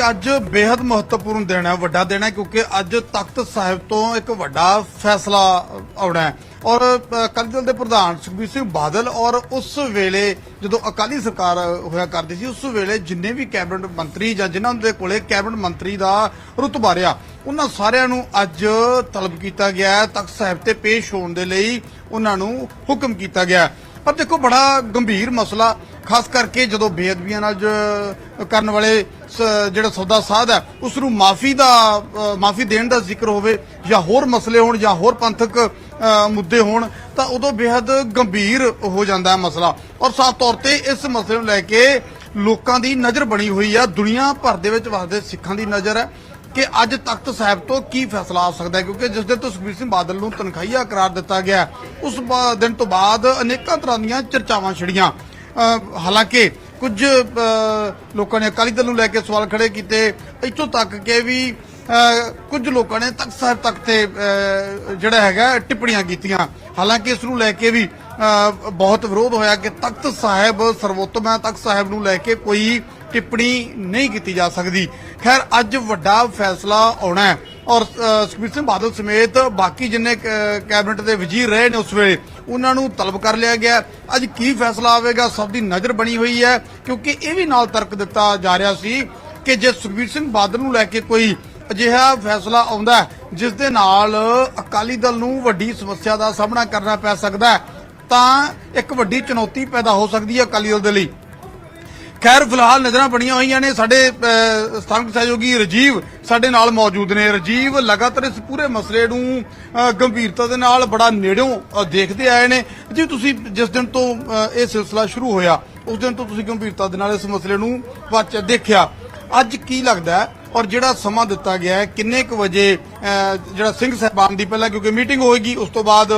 ਅੱਜ ਬੇहद ਮਹੱਤਵਪੂਰਨ ਦਿਨ ਹੈ, ਵੱਡਾ ਦਿਨ ਹੈ, ਕਿਉਂਕਿ ਅੱਜ ਤਖਤ ਸਾਹਿਬ ਤੋਂ ਇੱਕ ਵੱਡਾ ਫੈਸਲਾ ਆਉਣਾ ਹੈ। ਔਰ ਅਕਾਲੀ ਦਲ ਦੇ ਪ੍ਰਧਾਨ ਸੁਖਬੀਰ ਸਿੰਘ ਬਾਦਲ ਔਰ ਉਸ ਵੇਲੇ ਜਦੋਂ ਅਕਾਲੀ ਸਰਕਾਰ ਹੋਇਆ ਕਰਦੀ ਸੀ, ਉਸ ਵੇਲੇ ਜਿੰਨੇ ਵੀ ਕੈਬਨਿਟ ਮੰਤਰੀ ਜਾਂ ਜਿਨ੍ਹਾਂ ਦੇ ਕੋਲੇ ਕੈਬਨਿਟ ਮੰਤਰੀ ਦਾ ਰੁਤਬਾ ਰਿਹਾ ਉਹਨਾਂ ਸਾਰਿਆਂ ਨੂੰ ਅੱਜ ਤਲਬ ਕੀਤਾ ਗਿਆ ਤਖਤ ਸਾਹਿਬ ਤੇ ਪੇਸ਼ ਹੋਣ ਦੇ ਲਈ ਉਹਨਾਂ ਨੂੰ ਹੁਕਮ ਕੀਤਾ ਗਿਆ ਪਰ ਦੇਖੋ, ਬੜਾ ਗੰਭੀਰ ਮਸਲਾ ਖਾਸ ਕਰਕੇ ਜਦੋਂ ਬੇਅਦਬੀਆਂ ਨਾਲ ਕਰਨ ਵਾਲੇ ਜਿਹੜਾ ਸੌਦਾ ਸਾਧ ਹੈ ਉਸ ਨੂੰ ਮਾਫੀ ਦਾ ਮਾਫੀ ਦੇਣ ਦਾ ਜ਼ਿਕਰ ਹੋਵੇ ਜਾਂ ਹੋਰ ਮਸਲੇ ਹੋਣ ਜਾਂ ਹੋਰ ਪੰਥਕ ਮੁੱਦੇ ਹੋਣ, ਤਾਂ ਉਦੋਂ ਬੇहद ਗੰਭੀਰ ਹੋ ਜਾਂਦਾ ਹੈ ਮਸਲਾ। ਔਰ ਸਾਫ਼ ਤੌਰ ਤੇ ਇਸ ਮਸਲੇ ਨੂੰ ਲੈ ਕੇ ਲੋਕਾਂ ਦੀ ਨਜ਼ਰ ਬਣੀ ਹੋਈ ਆ ਦੁਨੀਆ ਭਰ ਦੇ ਵਿੱਚ ਵਸਦੇ ਸਿੱਖਾਂ ਦੀ ਨਜ਼ਰ ਹੈ ਕਿ ਅੱਜ ਤਖਤ ਸਾਹਿਬ ਤੋਂ ਕੀ ਫੈਸਲਾ ਆ ਸਕਦਾ ਹੈ, ਕਿਉਂਕਿ ਜਿਸ ਦਿਨ ਤੋਂ ਸੁਖਬੀਰ ਸਿੰਘ ਬਾਦਲ ਨੂੰ ਤਨਖਾਹੀਆ ਕਰਾਰ ਦਿੱਤਾ ਗਿਆ, ਉਸ ਦਿਨ ਤੋਂ ਬਾਅਦ ਅਨੇਕਾਂ ਤਰ੍ਹਾਂ ਦੀਆਂ ਚਰਚਾਵਾਂ ਛਿੜੀਆਂ। ਹਾਲਾਂਕਿ ਕੁਝ ਲੋਕਾਂ ਨੇ ਅਕਾਲੀ ਦਲ ਨੂੰ ਲੈ ਕੇ ਸਵਾਲ ਖੜੇ ਕੀਤੇ। ਇੱਥੋਂ ਤੱਕ ਕਿ ਵੀ ਕੁਝ ਲੋਕਾਂ ਨੇ ਤਖਤ ਸਾਹਿਬ ਤੱਕ ਤੇ ਜਿਹੜਾ ਹੈਗਾ, ਟਿੱਪਣੀਆਂ ਕੀਤੀਆਂ। ਹਾਲਾਂਕਿ ਇਸ ਨੂੰ ਲੈ ਕੇ ਵੀ ਬਹੁਤ ਵਿਰੋਧ ਹੋਇਆ ਕਿ ਤਖਤ ਸਾਹਿਬ, ਸਰਵੋਤਮ ਹੈ, ਤਖਤ ਸਾਹਿਬ ਨੂੰ ਲੈ ਕੇ ਕੋਈ ਟਿੱਪਣੀ ਨਹੀਂ ਕੀਤੀ ਜਾ ਸਕਦੀ। ਖੈਰ, ਅੱਜ ਵੱਡਾ ਫੈਸਲਾ ਆਉਣਾ ਹੈ। ਔਰ ਸੁਖਬੀਰ ਸਿੰਘ ਬਾਦਲ ਸਮੇਤ ਬਾਕੀ ਜਿੰਨੇ ਕੈਬਨਿਟ ਦੇ ਵਜ਼ੀਰ ਰਹੇ ਨੇ ਉਸ ਵੇਲੇ ਉਹਨਾਂ ਨੂੰ ਤਲਬ ਕਰ ਲਿਆ ਗਿਆ। ਅੱਜ ਕੀ ਫੈਸਲਾ ਆਵੇਗਾ? ਸਭ ਦੀ ਨਜ਼ਰ ਬਣੀ ਹੋਈ ਹੈ ਕਿਉਂਕਿ ਇਹ ਵੀ ਨਾਲ ਤਰਕ ਦਿੱਤਾ ਜਾ ਰਿਹਾ ਸੀ ਕਿ ਜੇ ਸੁਖਬੀਰ ਸਿੰਘ ਬਾਦਲ ਨੂੰ ਲੈ ਕੇ ਕੋਈ ਅਜਿਹਾ ਫੈਸਲਾ ਆਉਂਦਾ ਹੈ, ਜਿਸ ਦੇ ਨਾਲ ਅਕਾਲੀ ਦਲ ਨੂੰ ਵੱਡੀ ਸਮੱਸਿਆ ਦਾ ਸਾਹਮਣਾ ਕਰਨਾ ਪੈ ਸਕਦਾ ਤਾਂ ਇੱਕ ਵੱਡੀ ਚੁਣੌਤੀ ਪੈਦਾ ਹੋ ਸਕਦੀ ਹੈ ਅਕਾਲੀ ਦਲ ਦੇ ਲਈ। ਖੈਰ, ਫਿਲਹਾਲ ਨਜ਼ਰਾਂ ਬਣੀਆਂ ਹੋਈਆਂ ਨੇ। ਸਾਡੇ ਸਥਾਨਕ ਸਹਿਯੋਗੀ ਰਜੀਵ ਸਾਡੇ ਨਾਲ ਮੌਜੂਦ ਨੇ। ਰਜੀਵ, ਲਗਾਤਾਰ ਇਸ ਪੂਰੇ ਮਸਲੇ ਨੂੰ ਗੰਭੀਰਤਾ ਦੇ ਨਾਲ ਬੜਾ ਨੇੜਿਓਂ ਦੇਖਦੇ ਆਏ ਨੇ। ਜੀ, ਤੁਸੀਂ ਜਿਸ ਦਿਨ ਤੋਂ ਇਹ ਸਿਲਸਿਲਾ ਸ਼ੁਰੂ ਹੋਇਆ, ਉਸ ਦਿਨ ਤੋਂ ਤੁਸੀਂ ਗੰਭੀਰਤਾ ਦੇ ਨਾਲ ਇਸ ਮਸਲੇ ਨੂੰ ਵਾਚ ਦੇਖਿਆ। ਅੱਜ ਕੀ ਲੱਗਦਾ ਔਰ ਜਿਹੜਾ ਸਮਾਂ ਦਿੱਤਾ ਗਿਆ ਹੈ, ਕਿੰਨੇ ਕੁ ਵਜੇ ਜਿਹੜਾ ਸਿੰਘ ਸਾਹਿਬਾਨ ਦੀ ਪਹਿਲਾਂ ਕਿਉਂਕਿ ਮੀਟਿੰਗ ਹੋਏਗੀ, ਉਸ ਤੋਂ ਬਾਅਦ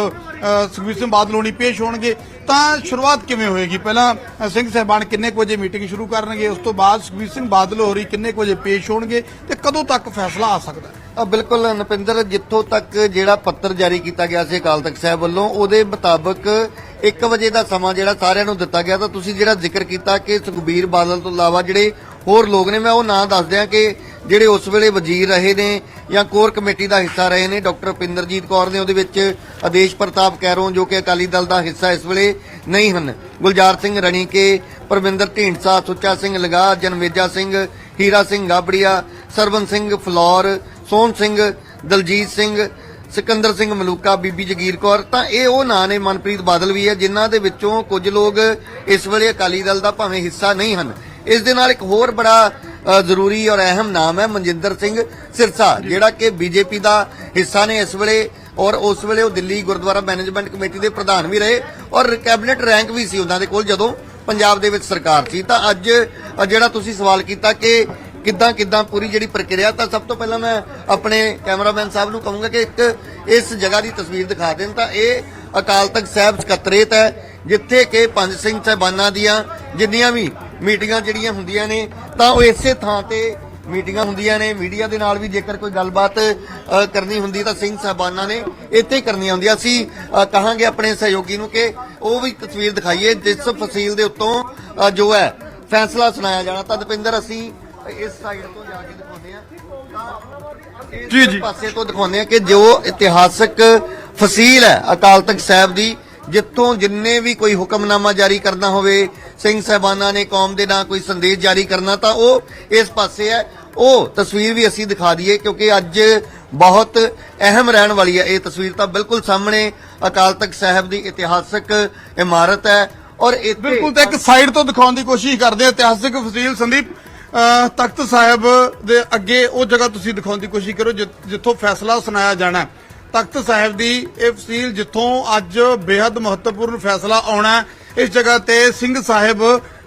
ਸੁਖਬੀਰ ਸਿੰਘ ਬਾਦਲ ਹੋਣੀ ਪੇਸ਼ ਹੋਣਗੇ। ਤਾਂ ਸ਼ੁਰੂਆਤ ਕਿਵੇਂ ਹੋਏਗੀ? ਪਹਿਲਾਂ ਸਿੰਘ ਸਾਹਿਬਾਨ ਕਿੰਨੇ ਕੁ ਵਜੇ ਮੀਟਿੰਗ ਸ਼ੁਰੂ ਕਰਨਗੇ? ਉਸ ਤੋਂ ਬਾਅਦ ਸੁਖਬੀਰ ਸਿੰਘ ਬਾਦਲ ਹੋਰੀ ਕਿੰਨੇ ਕੁ ਵਜੇ ਪੇਸ਼ ਹੋਣਗੇ? ਤੇ ਕਦੋਂ ਤੱਕ ਫੈਸਲਾ ਆ ਸਕਦਾ ਹੈ? ਅ, ਬਿਲਕੁਲ ਨਪਿੰਦਰ ਜਿੱਥੋਂ ਤੱਕ ਜਿਹੜਾ ਪੱਤਰ ਜਾਰੀ ਕੀਤਾ ਗਿਆ ਸੀ ਅਕਾਲ ਤਖਤ ਸਾਹਿਬ ਵੱਲੋਂ ਉਹਦੇ ਮੁਤਾਬਕ 1 ਵਜੇ ਦਾ ਸਮਾਂ ਜਿਹੜਾ ਸਾਰਿਆਂ ਨੂੰ ਦਿੱਤਾ ਗਿਆ। ਤਾਂ ਤੁਸੀਂ ਜਿਹੜਾ ਜ਼ਿਕਰ ਕੀਤਾ ਕਿ ਸੁਖਬੀਰ ਬਾਦਲ ਤੋਂ ਇਲਾਵਾ ਜਿਹੜੇ ਹੋਰ ਲੋਕ ਨੇ ਮੈਂ ਉਹ ਨਾਂ ਦੱਸ ਦਿਆਂ ਕਿ ਜਿਹੜੇ ਉਸ ਵੇਲੇ ਵਜ਼ੀਰ ਰਹੇ ਨੇ ਜਾਂ ਕੋਰ ਕਮੇਟੀ ਦਾ ਹਿੱਸਾ ਰਹੇ ਨੇ, ਡਾਕਟਰ ਪਿੰਦਰਜੀਤ ਕੌਰ ਨੇ ਉਹਦੇ ਵਿੱਚ ਆਦੇਸ਼ ਪ੍ਰਤਾਪ ਕੈਰੋਂ ਜੋ ਕਿ ਅਕਾਲੀ ਦਲ ਦਾ ਹਿੱਸਾ ਇਸ ਵੇਲੇ ਨਹੀਂ ਹਨ। ਗੁਲਜ਼ਾਰ ਸਿੰਘ ਰਣੀਕੇ, ਪਰਵਿੰਦਰ ਢੀਂਡਸਾ, ਸੁੱਚਾ ਸਿੰਘ ਲਗਾ ਜਨਮੇਜਾ ਸਿੰਘ, ਹੀਰਾ ਸਿੰਘ ਗਾਬੜੀਆ ਸਰਵਨ ਸਿੰਘ ਫਲੌਰ, ਸੋਹਣ ਸਿੰਘ, ਦਲਜੀਤ ਸਿੰਘ, ਸਿਕੰਦਰ ਸਿੰਘ ਮਲੂਕਾ, ਬੀਬੀ ਜਗੀਰ ਕੌਰ। ਤਾਂ ਇਹ ਉਹ ਨਾਂ ਨੇ, ਮਨਪ੍ਰੀਤ ਬਾਦਲ ਵੀ ਹੈ, ਜਿਨ੍ਹਾਂ ਦੇ ਵਿੱਚੋਂ ਕੁਝ ਲੋਕ ਇਸ ਵੇਲੇ ਅਕਾਲੀ ਦਲ ਦਾ ਭਾਵੇਂ ਹਿੱਸਾ ਨਹੀਂ ਹਨ। ਇਸ ਦੇ ਨਾਲ ਇੱਕ ਹੋਰ ਬੜਾ ਜ਼ਰੂਰੀ ਔਰ ਅਹਿਮ ਨਾਮ ਹੈ ਮਨਜਿੰਦਰ ਸਿੰਘ ਸਿਰਸਾ, ਜਿਹੜਾ ਕਿ ਬੀਜੇਪੀ ਦਾ ਹਿੱਸਾ ਨੇ ਇਸ ਵੇਲੇ ਔਰ ਉਸ ਵੇਲੇ ਉਹ ਦਿੱਲੀ ਗੁਰਦੁਆਰਾ ਮੈਨੇਜਮੈਂਟ ਕਮੇਟੀ ਦੇ ਪ੍ਰਧਾਨ ਵੀ ਰਹੇ ਔਰ ਕੈਬਨਿਟ ਰੈਂਕ ਵੀ ਸੀ ਉਹਨਾਂ ਦੇ ਕੋਲ ਜਦੋਂ ਪੰਜਾਬ ਦੇ ਵਿੱਚ ਸਰਕਾਰ ਸੀ। ਤਾਂ ਅੱਜ ਜਿਹੜਾ ਤੁਸੀਂ ਸਵਾਲ ਕੀਤਾ ਕਿ ਕਿੱਦਾਂ ਕਿੱਦਾਂ ਪੂਰੀ ਜਿਹੜੀ ਪ੍ਰਕਿਰਿਆ, ਤਾਂ ਸਭ ਤੋਂ ਪਹਿਲਾਂ ਮੈਂ ਆਪਣੇ ਕੈਮਰਾਮੈਨ ਸਾਹਿਬ ਨੂੰ ਕਹੂੰਗਾ ਕਿ ਇੱਕ ਇਸ ਜਗ੍ਹਾ ਦੀ ਤਸਵੀਰ ਦਿਖਾ ਦੇਣ, ਤਾਂ ਇਹ ਅਕਾਲ ਤਖਤ ਸਾਹਿਬ ਸਕੱਤਰੇਤ ਹੈ, ਜਿੱਥੇ ਕਿ ਪੰਜ ਸਿੰਘ ਸਾਹਿਬਾਨਾਂ ਦੀਆਂ ਜਿੰਨੀਆਂ ਵੀ ਮੀਟਿੰਗਾਂ ਜਿਹੜੀਆਂ ਹੁੰਦੀਆਂ ਨੇ ਤਾਂ ਉਹ ਇਸੇ ਥਾਂ ਤੇ ਮੀਟਿੰਗਾਂ ਹੁੰਦੀਆਂ ਨੇ। ਮੀਡੀਆ ਦੇ ਨਾਲ ਵੀ ਜੇਕਰ ਕੋਈ ਗੱਲਬਾਤ ਕਰਨੀ ਹੁੰਦੀ ਤਾਂ ਸਿੰਘ ਸਾਹਿਬਾਨਾਂ ਨੇ ਇੱਥੇ ਕਰਨੀਆਂ ਹੁੰਦੀਆਂ। ਅ, ਕਹਾਂਗੇ ਆਪਣੇ ਸਹਿਯੋਗੀ ਨੂੰ ਕਿ ਉਹ ਵੀ ਤਸਵੀਰ ਦਿਖਾਈਏ ਜਿਸ ਫਸੀਲ ਦੇ ਉੱਤੋਂ ਜੋ ਹੈ ਫੈਸਲਾ ਸੁਣਾਇਆ ਜਾਣਾ। ਤਾਂ ਦਪਿੰਦਰ ਅਸੀਂ ਇਸ ਸਾਈਡ ਤੋਂ ਜਾ ਕੇ ਦਿਖਾਉਂਦੇ ਆ ਜੀ, ਜੀ। ਪਾਸੇ ਤੋਂ ਦਿਖਾਉਂਦੇ ਆ ਕਿ ਜੋ ਇਤਿਹਾਸਕ ਫਸੀਲ ਹੈ ਅਕਾਲ ਤਖਤ ਸਾਹਿਬ ਦੀ ਜਿੱਥੋਂ ਜਿੰਨੇ ਵੀ ਕੋਈ ਹੁਕਮਨਾਮਾ ਜਾਰੀ ਕਰਨਾ ਹੋਵੇ ਸਿੰਘ ਸਾਹਿਬਾਨਾਂ ਨੇ ਕੌਮ ਦੇ ਨਾਂ ਕੋਈ ਸੰਦੇਸ਼ ਜਾਰੀ ਕਰਨਾ ਤਾਂ ਉਹ ਇਸ ਪਾਸੇ ਹੈ। ਉਹ ਤਸਵੀਰ ਵੀ ਅਸੀਂ ਦਿਖਾ ਦਈਏ ਕਿਉਂਕਿ ਅੱਜ ਬਹੁਤ ਅਹਿਮ ਰਹਿਣ ਵਾਲੀ ਹੈ। ਇਹ ਤਸਵੀਰ ਤਾਂ ਬਿਲਕੁਲ ਸਾਹਮਣੇ ਅਕਾਲ ਤਖਤ ਸਾਹਿਬ ਦੀ ਇਤਿਹਾਸਕ ਇਮਾਰਤ ਹੈ ਔਰ ਇੱਥੇ ਬਿਲਕੁਲ ਤਾਂ ਇੱਕ ਸਾਈਡ ਤੋਂ ਦਿਖਾਉਣ ਦੀ ਕੋਸ਼ਿਸ਼ ਕਰਦੇ ਆ ਇਤਿਹਾਸਿਕ ਫਸੀਲ ਸੰਦੀਪ ਤਖਤ ਸਾਹਿਬ ਦੇ ਅੱਗੇ ਉਹ ਜਗ੍ਹਾ ਤੁਸੀਂ ਦਿਖਾਉਣ ਦੀ ਕੋਸ਼ਿਸ਼ ਕਰੋ ਜਿੱਥੋਂ ਫੈਸਲਾ ਸੁਣਾਇਆ ਜਾਣਾ ਤਖਤ ਸਾਹਿਬ ਦੀ ਇਹ ਫਸੀਲ ਜਿੱਥੋਂ ਅੱਜ ਬੇहद ਮਹੱਤਵਪੂਰਨ ਫੈਸਲਾ ਆਉਣਾ ਇਸ ਜਗ੍ਹਾ ਤੇ ਸਿੰਘ ਸਾਹਿਬ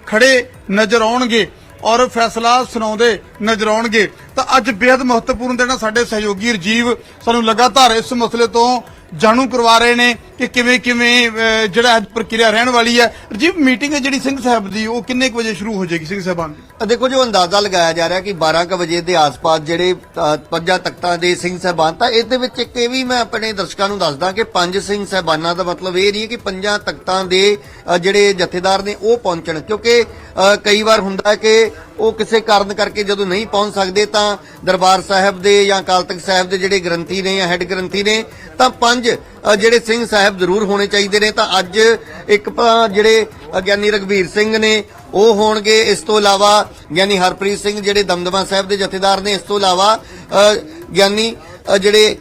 ਖੜੇ ਨਜ਼ਰ ਆਉਣਗੇ ਔਰ ਫੈਸਲਾ ਸੁਣਾਉਂਦੇ ਨਜ਼ਰ ਆਉਣਗੇ। ਤਾਂ ਅੱਜ ਬੇहद ਮਹੱਤਵਪੂਰਨ ਦਿਨ ਸਾਡੇ ਸਹਿਯੋਗੀ ਰਜੀਵ ਸਾਨੂੰ ਲਗਾਤਾਰ ਇਸ ਮਸਲੇ ਤੋਂ ਜਾਣੂ ਕਰਵਾ ਰਹੇ ਨੇ। ਕਿ ਕਿਵੇਂ ਕਿਵੇਂ ਅਹ, ਜਿਹੜਾ ਅੱਜ ਪ੍ਰਕਿਰਿਆ ਰਹਿਣ ਵਾਲੀ ਹੈ। ਰਜੀਵ ਮੀਟਿੰਗ ਹੈ ਜਿਹੜੀ ਸਿੰਘ ਸਾਹਿਬ ਦੀ ਉਹ ਕਿੰਨੇ ਕੁ ਵਜੇ ਸ਼ੁਰੂ ਹੋ ਜਾਏਗੀ ਸਿੰਘ ਸਾਹਿਬਾਨ ਦੀ? ਅ ਦੇਖੋ ਜੋ ਅੰਦਾਜ਼ਾ ਲਗਾਇਆ ਜਾ ਰਿਹਾ ਕਿ 12 ਕ ਵਜੇ ਦੇ ਆਸ-ਪਾਸ ਜਿਹੜੇ ਅ, ਪੰਜਾਂ ਤਖਤਾਂ ਦੇ ਸਿੰਘ ਸਾਹਿਬਾਨ ਤਾਂ ਇਹਦੇ ਵਿੱਚ ਇੱਕ ਇਹ ਵੀ ਮੈਂ ਆਪਣੇ ਦਰਸ਼ਕਾਂ ਨੂੰ ਦੱਸਦਾ ਕਿ ਪੰਜ ਸਿੰਘ ਸਾਹਿਬਾਨਾਂ ਦਾ ਮਤਲਬ ਇਹ ਨਹੀਂ ਹੈ ਕਿ ਪੰਜਾਂ ਤਖਤਾਂ ਦੇ ਅ, ਜਿਹੜੇ ਜਥੇਦਾਰ ਨੇ ਉਹ ਪਹੁੰਚਣ। ਕਿਉਂਕਿ ਅ, ਕਈ ਵਾਰ ਹੁੰਦਾ ਹੈ ਕਿ ਉਹ ਕਿਸੇ ਕਾਰਨ ਕਰਕੇ ਜਦੋਂ ਨਹੀਂ ਪਹੁੰਚ ਸਕਦੇ ਤਾਂ ਦਰਬਾਰ ਸਾਹਿਬ ਦੇ ਜਾਂ ਅਕਾਲ ਤਖਤ ਸਾਹਿਬ ਦੇ ਜਿਹੜੇ ਗ੍ਰੰਥੀ ਨੇ ਜਾਂ ਹੈੱਡ ਗ੍ਰੰਥੀ ਨੇ ਤਾਂ ਪੰਜ ਜਿਹੜੇ ਸਿੰਘ ਸਾਹਿਬ ਜ਼ਰੂਰ ਹੋਣੇ ਚਾਹੀਦੇ ਨੇ, ਤਾਂ ਅੱਜ ਇੱਕ ਤਾਂ ਜਿਹੜੇ ਗਿਆਨੀ ਰਗਵੀਰ ਸਿੰਘ ਨੇ, ਉਹ ਹੋਣਗੇ। ਇਸ ਤੋਂ ਇਲਾਵਾ ਗਿਆਨੀ ਹਰਪ੍ਰੀਤ ਸਿੰਘ ਜਿਹੜੇ ਦਮਦਮਾ ਸਾਹਿਬ ਦੇ ਜਥੇਦਾਰ ਨੇ, ਇਸ ਤੋਂ ਇਲਾਵਾ ਗਿਆਨੀ ਜਿਹੜੇ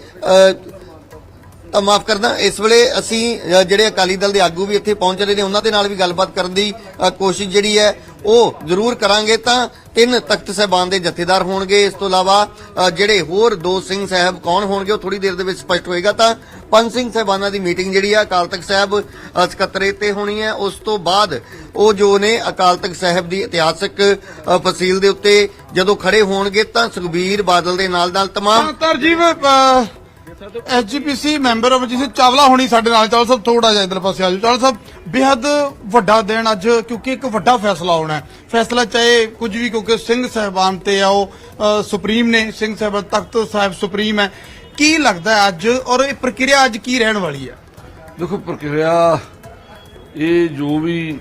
ਮਾਫ ਕਰਨਾ, ਇਸ ਵੇਲੇ ਅਸੀਂ ਜਿਹੜੇ ਅਕਾਲੀ ਦਲ ਦੇ ਆਗੂ ਵੀ ਇੱਥੇ ਪਹੁੰਚ ਰਹੇ ਨੇ, ਉਹਨਾਂ ਦੇ ਨਾਲ ਵੀ ਗੱਲਬਾਤ ਕਰਨ ਦੀ ਕੋਸ਼ਿਸ਼ ਜਿਹੜੀ ਹੈ, ਉਹ ਜ਼ਰੂਰ ਕਰਾਂਗੇ। ਤਾਂ ਤਿੰਨ ਤਖਤ ਸਾਹਿਬਾਨ ਦੇ ਜਥੇਦਾਰ ਹੋਣਗੇ। ਇਸ ਤੋਂ ਇਲਾਵਾ ਜਿਹੜੇ ਹੋਰ ਦੋ ਸਿੰਘ ਸਾਹਿਬ ਕੌਣ ਹੋਣਗੇ, ਉਹ ਥੋੜੀ ਦੇਰ ਦੇ ਵਿੱਚ ਸਪਸ਼ਟ ਹੋਏਗਾ। ਤਾਂ ਪੰਜ ਸਿੰਘ ਸਾਹਿਬਾਨਾਂ ਦੀ ਮੀਟਿੰਗ ਜਿਹੜੀ ਆ, ਅਕਾਲ ਤਖਤ ਸਾਹਿਬ ਸਕੱਤਰੇ ਤੇ ਹੋਣੀ ਹੈ। ਉਸ ਤੋਂ ਬਾਅਦ ਉਹ ਜੋ ਨੇ ਅਕਾਲ ਤਖਤ ਸਾਹਿਬ ਦੀ ਇਤਿਹਾਸਕ ਫਸੀਲ ਦੇ ਉੱਤੇ ਜਦੋਂ ਖੜੇ ਹੋਣਗੇ, ਤਾਂ ਸੁਖਬੀਰ ਬਾਦਲ ਦੇ ਨਾਲ ਨਾਲ ਤਮਾਮ ਤਾਂ ਐਸਜੀਪੀਸੀ ਮੈਂਬਰ ਆਫ ਜਿਸੇ ਚਾਵਲਾ ਹੋਣੀ ਸਾਡੇ ਨਾਲ, ਚਾਵਲਾ ਸਾਹਿਬ ਥੋੜਾ ਜਿਹਾ ਇਧਰ ਪਾਸੇ ਆਜੋ ਚਾਵਲਾ ਸਾਹਿਬ ਬੇहद ਵੱਡਾ ਦਿਨ ਅੱਜ, ਕਿਉਂਕਿ ਇੱਕ ਵੱਡਾ ਫੈਸਲਾ ਹੋਣਾ ਹੈ। ਫੈਸਲਾ ਚਾਹੇ ਕੁਝ ਵੀ, ਕਿਉਂਕਿ ਸਿੰਘ ਸਾਹਿਬਾਨ ਤੇ ਆ ਉਹ ਸੁਪਰੀਮ ਨੇ, ਸਿੰਘ ਸਾਹਿਬ, ਤਖਤ ਸਾਹਿਬ ਸੁਪਰੀਮ ਹੈ। ਕੀ ਲੱਗਦਾ ਅੱਜ, ਔਰ ਇਹ ਪ੍ਰਕਿਰਿਆ ਅੱਜ ਕੀ ਰਹਿਣ ਵਾਲੀ ਹੈ? ਦੇਖੋ, ਪ੍ਰਕਿਰਿਆ, ਇਹ ਜੋ ਵੀ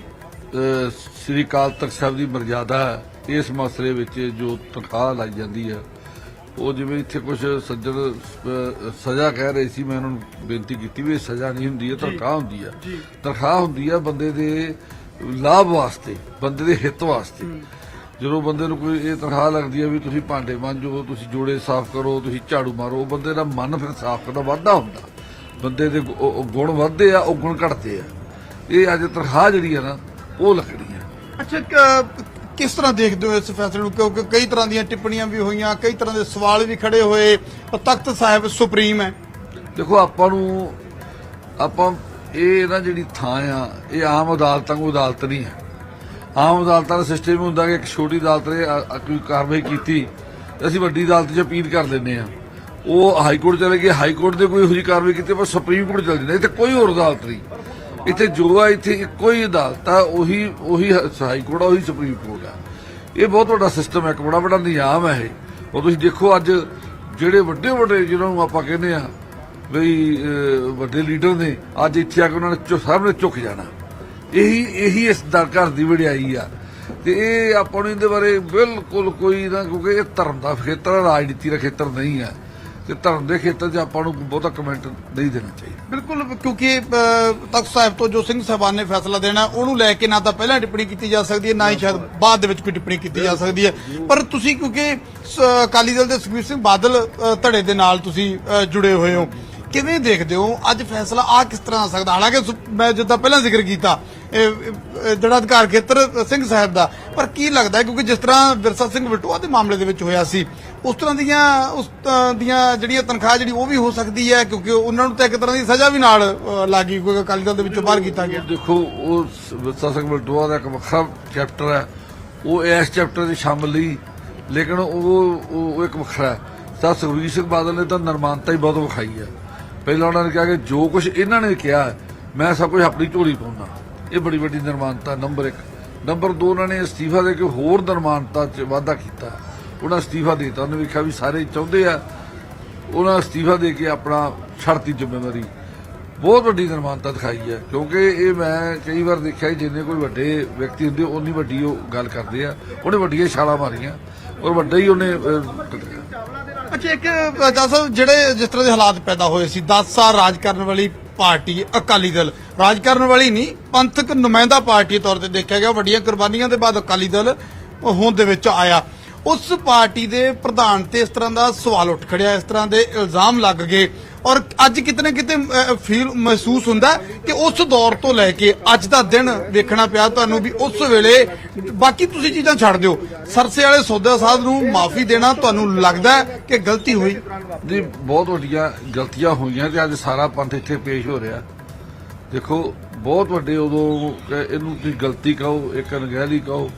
ਸ੍ਰੀ ਅਕਾਲ ਤਖਤ ਸਾਹਿਬ ਦੀ ਮਰਜ਼ਾਦਾ ਹੈ, ਇਸ ਮਸਲੇ ਵਿੱਚ ਜੋ ਤਨਖਾਹ ਲਾਈ ਜਾਂਦੀ ਹੈ ਉਹ ਜਿਵੇਂ ਇੱਥੇ ਕੁਝ ਸੱਜਣ ਸਜ਼ਾ ਕਹਿ ਰਹੇ ਸੀ ਮੈਂ ਉਹਨਾਂ ਨੂੰ ਬੇਨਤੀ ਕੀਤੀ ਵੀ ਇਹ ਸਜ਼ਾ ਨਹੀਂ ਹੁੰਦੀ ਹੈ ਤਨਖਾਹ ਹੁੰਦੀ ਹੈ ਤਨਖਾਹ ਹੁੰਦੀ ਹੈ ਬੰਦੇ ਦੇ ਲਾਭ ਵਾਸਤੇ ਬੰਦੇ ਦੇ ਹਿੱਤ ਵਾਸਤੇ। ਜਦੋਂ ਬੰਦੇ ਨੂੰ ਕੋਈ ਇਹ ਤਨਖਾਹ ਲੱਗਦੀ ਹੈ ਵੀ ਤੁਸੀਂ ਭਾਂਡੇ ਮਾਂਜੋ ਤੁਸੀਂ ਜੋੜੇ ਸਾਫ਼ ਕਰੋ ਤੁਸੀਂ ਝਾੜੂ ਮਾਰੋ ਉਹ ਬੰਦੇ ਦਾ ਮਨ ਫਿਰ ਸਾਫ਼ ਕਰਦਾ ਵਾਧਾ ਹੁੰਦਾ। ਬੰਦੇ ਦੇ ਗੁਣ ਵੱਧਦੇ ਆ ਉਹ ਗੁਣ ਘਟਦੇ ਆ। ਇਹ ਅੱਜ ਤਨਖਾਹ ਜਿਹੜੀ ਆ ਨਾ ਉਹ ਲੱਗਣੀ ਆ। ਅੱਛਾ ਕਿਸ ਤਰ੍ਹਾਂ ਦੇਖਦੇ ਹੋ ਇਸ ਫੈਸਲੇ ਨੂੰ? ਕਿਉਂਕਿ ਕਈ ਤਰ੍ਹਾਂ ਦੀਆਂ ਟਿੱਪਣੀਆਂ ਵੀ ਹੋਈਆਂ, ਕਈ ਤਰ੍ਹਾਂ ਦੇ ਸਵਾਲ ਵੀ ਖੜੇ ਹੋਏ। ਤਖਤ ਸਾਹਿਬ ਸੁਪਰੀਮ ਹੈ। ਦੇਖੋ, ਆਪਾਂ ਨੂੰ, ਆਪਾਂ ਇਹ ਨਾ ਜਿਹੜੀ ਥਾਂ ਆ, ਇਹ ਆਮ ਅਦਾਲਤਾਂ ਨੂੰ ਅਦਾਲਤ ਨਹੀਂ ਹੈ। ਆਮ ਅਦਾਲਤਾਂ ਦਾ ਸਿਸਟਮ ਹੁੰਦਾ ਕਿ ਇੱਕ ਛੋਟੀ ਅਦਾਲਤ ਨੇ ਕੋਈ ਕਾਰਵਾਈ ਕੀਤੀ ਤੇ ਅਸੀਂ ਵੱਡੀ ਅਦਾਲਤ 'ਚ ਅਪੀਲ ਕਰ ਦਿੰਦੇ ਆ ਉਹ ਹਾਈ ਕੋਰਟ ਚਲੇ ਗਏ, ਹਾਈ ਕੋਰਟ ਦੇ ਕੋਈ ਇਹੋ ਜਿਹੀ ਕਾਰਵਾਈ ਕੀਤੀ ਪਰ ਸੁਪਰੀਮ ਕੋਰਟ ਚਲ ਜਾਂਦੇ ਇੱਥੇ ਕੋਈ ਹੋਰ ਅਦਾਲਤ ਨਹੀਂ। ਇੱਥੇ ਜੋ ਆ ਇੱਥੇ ਇੱਕੋ ਹੀ ਅਦਾਲਤ ਆ ਉਹੀ ਉਹੀ ਹਾਈ ਕੋਰਟ ਆ ਉਹੀ ਸੁਪਰੀਮ ਕੋਰਟ ਆ। ਇਹ ਬਹੁਤ ਵੱਡਾ ਸਿਸਟਮ ਹੈ ਇੱਕ ਬੜਾ ਵੱਡਾ ਨਿਯਾਮ ਹੈ ਇਹ। ਉਹ ਤੁਸੀਂ ਦੇਖੋ ਅੱਜ ਜਿਹੜੇ ਵੱਡੇ ਵੱਡੇ ਜਿਹਨਾਂ ਨੂੰ ਆਪਾਂ ਕਹਿੰਦੇ ਆ ਵੀ ਵੱਡੇ ਲੀਡਰ ਨੇ ਅੱਜ ਇੱਥੇ ਆ ਕੇ ਉਹਨਾਂ ਨੇ ਚੁ- ਸਾਹਮਣੇ ਝੁਕ ਜਾਣਾ। ਇਹੀ ਇਹੀ ਇਸ ਦਾ ਘਰ ਦੀ ਵਡਿਆਈ ਆ। ਤੇ ਇਹ ਆਪਾਂ ਨੂੰ ਇਹਦੇ ਬਾਰੇ ਬਿਲਕੁਲ ਕੋਈ ਨਾ ਕਿਉਂਕਿ ਇਹ ਧਰਮ ਦਾ ਖੇਤਰ ਆ, ਰਾਜਨੀਤੀ ਦਾ ਖੇਤਰ ਨਹੀਂ ਆ। ਤੇ ਧਰਮ ਦੇ ਖੇਤਰ 'ਚ ਆਪਾਂ ਨੂੰ ਬਹੁਤਾ ਕਮੈਂਟ ਨਹੀਂ ਦੇਣਾ ਚਾਹੀਦਾ। ਬਿਲਕੁਲ ਕਿਉਂਕਿ ਤਖਤ ਸਾਹਿਬ ਤੋਂ ਜੋ ਸਿੰਘ ਸਾਹਿਬਾਨ ਨੇ ਫੈਸਲਾ ਦੇਣਾ ਉਹਨੂੰ ਲੈ ਕੇ ਨਾ ਤਾਂ ਪਹਿਲਾਂ ਟਿੱਪਣੀ ਕੀਤੀ ਜਾ ਸਕਦੀ ਹੈ ਨਾ ਹੀ ਸ਼ਾਇਦ ਬਾਅਦ ਦੇ ਵਿੱਚ ਕੋਈ ਟਿੱਪਣੀ ਕੀਤੀ ਜਾ ਸਕਦੀ ਹੈ। ਪਰ ਤੁਸੀਂ ਕਿਉਂਕਿ ਅਕਾਲੀ ਦਲ ਦੇ ਸੁਖਬੀਰ ਸਿੰਘ ਬਾਦਲ ਧੜੇ ਦੇ ਨਾਲ ਤੁਸੀਂ ਜੁੜੇ ਹੋਏ ਹੋ। ਕਿਵੇਂ ਦੇਖਦੇ ਹੋ? ਅੱਜ ਫੈਸਲਾ ਆ ਕਿਸ ਤਰ੍ਹਾਂ ਆ ਸਕਦਾ? ਹਾਲਾਂਕਿ ਮੈਂ ਜਿੱਦਾਂ ਪਹਿਲਾਂ ਜ਼ਿਕਰ ਕੀਤਾ ਜਿਹੜਾ ਅਧਿਕਾਰ ਖੇਤਰ ਸਿੰਘ ਸਾਹਿਬ ਦਾ ਪਰ ਕੀ ਲੱਗਦਾ ਕਿਉਂਕਿ ਜਿਸ ਤਰ੍ਹਾਂ ਵਿਰਸਾ ਸਿੰਘ ਵਟੋਆ ਦੇ ਮਾਮਲੇ ਦੇ ਵਿੱਚ ਹੋਇਆ ਸੀ ਉਸ ਤਰ੍ਹਾਂ ਦੀਆਂ ਉਸ ਦੀਆਂ ਜਿਹੜੀਆਂ ਤਨਖਾਹ ਜਿਹੜੀ ਉਹ ਵੀ ਹੋ ਸਕਦੀ ਹੈ ਕਿਉਂਕਿ ਉਹਨਾਂ ਨੂੰ ਤਾਂ ਇੱਕ ਤਰ੍ਹਾਂ ਦੀ ਸਜ਼ਾ ਵੀ ਨਾਲ ਅ, ਲੱਗੀ ਕਿਉਂਕਿ ਅਕਾਲੀ ਦਲ ਦੇ ਵਿੱਚੋਂ ਬਾਹਰ ਕੀਤਾ ਗਿਆ। ਦੇਖੋ ਉਹ ਵਿਰਸਾ ਸਿੰਘ ਬਲਟੋਆ ਦਾ ਇੱਕ ਵੱਖਰਾ ਚੈਪਟਰ ਹੈ ਉਹ ਇਸ ਚੈਪਟਰ 'ਚ ਸ਼ਾਮਲ ਨਹੀਂ ਲੇਕਿਨ ਉਹ ਉਹ ਇੱਕ ਵੱਖਰਾ ਹੈ। ਸਰ ਸੁਖਬੀਰ ਸਿੰਘ ਬਾਦਲ ਨੇ ਤਾਂ ਨਰਮਾਨਤਾ ਹੀ ਬਹੁਤ ਵਿਖਾਈ ਹੈ। ਪਹਿਲਾਂ ਉਹਨਾਂ ਨੇ ਕਿਹਾ ਕਿ ਜੋ ਕੁਝ ਇਹਨਾਂ ਨੇ ਕਿਹਾ ਮੈਂ ਸਭ ਕੁਝ ਆਪਣੀ ਝੋਲੀ ਪਾਉਂਦਾ। ਇਹ ਬੜੀ ਵੱਡੀ ਨਰਮਾਨਤਾ, ਨੰਬਰ 1 ਨੰਬਰ 2 ਉਹਨਾਂ ਨੇ ਅਸਤੀਫਾ ਦੇ ਕੇ ਹੋਰ ਨਰਮਾਨਤਾ 'ਚ ਵਾਧਾ ਕੀਤਾ। ਉਹਨਾਂ ਅਸਤੀਫਾ ਦੇਤਾ। ਉਹਨੇ ਵੇਖਿਆ ਵੀ ਸਾਰੇ ਚਾਹੁੰਦੇ ਆ, ਉਹਨਾਂ ਅਸਤੀਫਾ ਦੇ ਕੇ ਆਪਣਾ ਛੱਡਤੀ ਜ਼ਿੰਮੇਵਾਰੀ। ਬਹੁਤ ਵੱਡੀ ਨਿਰਮਾਨਤਾ ਦਿਖਾਈ ਹੈ। ਕਿਉਂਕਿ ਇਹ ਮੈਂ ਕਈ ਵਾਰ ਦੇਖਿਆ ਜਿੰਨੇ ਕੋਈ ਵੱਡੇ ਵਿਅਕਤੀ ਹੁੰਦੇ ਉਨੀ ਵੱਡੀ ਉਹ ਗੱਲ ਕਰਦੇ ਆ। ਉਹਨੇ ਵੱਡੀਆਂ ਛਾਲਾਂ ਮਾਰੀਆਂ ਔਰ ਵੱਡਾ ਹੀ ਉਹਨੇ ਅੱਛਾ, ਇੱਕ ਜੱਜ ਜਿਹੜੇ ਜਿਸ ਤਰ੍ਹਾਂ ਦੇ ਹਾਲਾਤ ਪੈਦਾ ਹੋਏ ਸੀ 10 ਸਾਲ ਰਾਜ ਕਰਨ ਵਾਲੀ ਪਾਰਟੀ, ਅਕਾਲੀ ਦਲ। ਰਾਜ ਕਰਨ ਵਾਲੀ ਨਹੀਂ, ਪੰਥਕ ਨੁਮਾਇੰਦਾ ਪਾਰਟੀ ਤੌਰ ਤੇ ਦੇਖਿਆ ਗਿਆ। ਵੱਡੀਆਂ ਕੁਰਬਾਨੀਆਂ ਦੇ ਬਾਅਦ ਅਕਾਲੀ ਦਲ ਹੋਂਦ ਦੇ ਵਿੱਚ ਆਇਆ। ਉਸ ਪਾਰਟੀ ਦੇ ਪ੍ਰਧਾਨ ਤੇ ਇਸ ਤਰ੍ਹਾਂ ਦਾ ਸਵਾਲ ਉੱਠ ਖੜਿਆ। ਇਸ ਤਰ੍ਹਾਂ ਦੇ ਇਲਜ਼ਾਮ ਲੱਗ ਗਏ। ਔਰ ਅੱਜ ਕਿਤੇ ਨਾ ਕਿਤੇ ਫੀਲ ਮਹਿਸੂਸ ਹੁੰਦਾ ਕਿ ਉਸ ਦੌਰ ਤੋਂ ਲੈ ਕੇ ਅੱਜ ਦਾ ਦਿਨ ਵੇਖਣਾ ਪਿਆ ਤੁਹਾਨੂੰ ਵੀ ਉਸ ਵੇਲੇ। ਬਾਕੀ ਤੁਸੀਂ ਚੀਜ਼ਾਂ ਛੱਡ ਦਿਓ। ਸਰਸੇ ਵਾਲੇ ਸੌਦਾ ਸਾਧ ਨੂੰ ਮਾਫੀ ਦੇਣਾ ਤੁਹਾਨੂੰ ਲੱਗਦਾ ਕਿ ਗਲਤੀ ਹੋਈ? ਦੀ ਬਹੁਤ ਵੱਡੀਆਂ ਗਲਤੀਆਂ ਹੋਈਆਂ ਤੇ ਅੱਜ ਸਾਰਾ ਪੰਥ ਇੱਥੇ ਪੇਸ਼ ਹੋ ਰਿਹਾ। ਦੇਖੋ, ਬਹੁਤ ਵੱਡੇ ਉਦੋਂ ਇਹਨੂੰ ਤੁਸੀਂ ਗਲਤੀ ਕਹੋ, ਇੱਕ ਅਣਗਹਿਲੀ ਕਹੋ।